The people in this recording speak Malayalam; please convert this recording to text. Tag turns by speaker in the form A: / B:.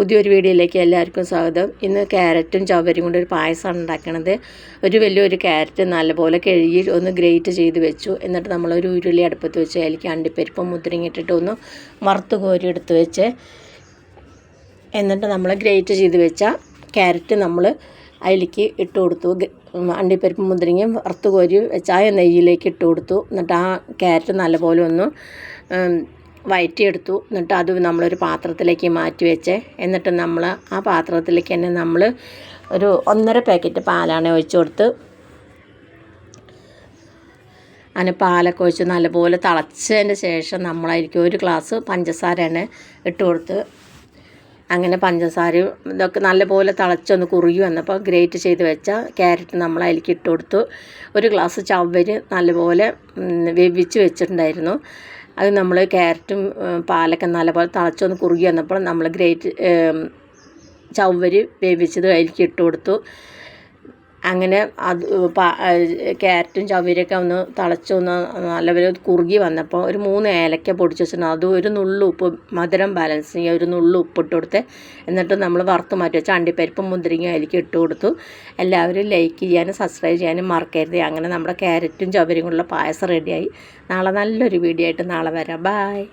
A: പുതിയൊരു വീഡിയോയിലേക്ക് എല്ലാവർക്കും സ്വാഗതം ഇന്ന് ക്യാരറ്റും ചവരും കൊണ്ട് ഒരു പായസമാണ് ഉണ്ടാക്കണത് ഒരു വലിയൊരു ക്യാരറ്റ് നല്ലപോലെ കഴുകി ഒന്ന് ഗ്രേറ്റ് ചെയ്ത് വെച്ചു എന്നിട്ട് നമ്മളൊരു ഉരുളി അടുപ്പത്ത് വെച്ച് അതിലേക്ക് അണ്ടിപ്പരിപ്പും മുദ്രങ്ങിട്ടിട്ട് ഒന്ന് വറുത്ത് കോരി എടുത്ത് വെച്ച് എന്നിട്ട് നമ്മൾ ഗ്രേറ്റ് ചെയ്ത് വെച്ച ക്യാരറ്റ് നമ്മൾ അതിലേക്ക് ഇട്ട് കൊടുത്തു അണ്ടിപ്പരിപ്പ് മുന്തിരിങ്ങയും വറുത്ത് കോരി വെച്ച നെയ്യിലേക്ക് ഇട്ട് കൊടുത്തു എന്നിട്ട് ആ ക്യാരറ്റ് നല്ലപോലെ ഒന്ന് വയറ്റിയെടുത്തു എന്നിട്ട് അത് നമ്മളൊരു പാത്രത്തിലേക്ക് മാറ്റി വെച്ച് എന്നിട്ട് നമ്മൾ ആ പാത്രത്തിലേക്ക് തന്നെ നമ്മൾ ഒരു ഒന്നര പാക്കറ്റ് പാലാണ് ഒഴിച്ചു കൊടുത്ത് അതിന് പാലൊക്കെ ഒഴിച്ച് നല്ലപോലെ തിളച്ചതിന് ശേഷം നമ്മളായിരിക്കും ഒരു ഗ്ലാസ് പഞ്ചസാരയാണ് ഇട്ട് കൊടുത്ത് അങ്ങനെ പഞ്ചസാര ഇതൊക്കെ നല്ലപോലെ തിളച്ചൊന്ന് കുറിയും എന്നപ്പോൾ ഗ്രേറ്റ് ചെയ്ത് വെച്ച ക്യാരറ്റ് നമ്മൾ അതിലേക്ക് ഇട്ട് കൊടുത്തു ഒരു ഗ്ലാസ് ചവര് നല്ലപോലെ വേവിച്ച് വെച്ചിട്ടുണ്ടായിരുന്നു അത് നമ്മൾ ക്യാരറ്റും പാലൊക്കെ നല്ലപോലെ തിളച്ചൊന്ന് കുറുകി വന്നപ്പോൾ നമ്മൾ ഗ്രേറ്റ് ചവര് വേവിച്ചത് അതിലേക്ക് ഇട്ട് കൊടുത്തു അങ്ങനെ അത് ക്യാരറ്റും ചവ്വരിയൊക്കെ ഒന്ന് തിളച്ചൊന്ന് നല്ലപോലെ കുറുകി വന്നപ്പോൾ ഒരു മൂന്ന് ഏലക്ക പൊടിച്ച് വെച്ചിട്ടുണ്ട് അതും ഒരു നുള്ളു ഉപ്പ് മധുരം ബാലൻസ് ചെയ്യാൻ ഒരു നുള്ളു ഇട്ട് കൊടുത്ത് എന്നിട്ട് നമ്മൾ വറുത്ത് മാറ്റി വെച്ച അണ്ടിപ്പരിപ്പും മുന്തിരിങ്ങ അതിലേക്ക് ഇട്ട് കൊടുത്തു എല്ലാവരും ലൈക്ക് ചെയ്യാനും സബ്സ്ക്രൈബ് ചെയ്യാനും മറക്കരുത് അങ്ങനെ നമ്മുടെ ക്യാരറ്റും ചവരിയും കൊണ്ടുള്ള പായസം റെഡിയായി നാളെ നല്ലൊരു വീഡിയോ ആയിട്ട് നാളെ വരാം ബായ്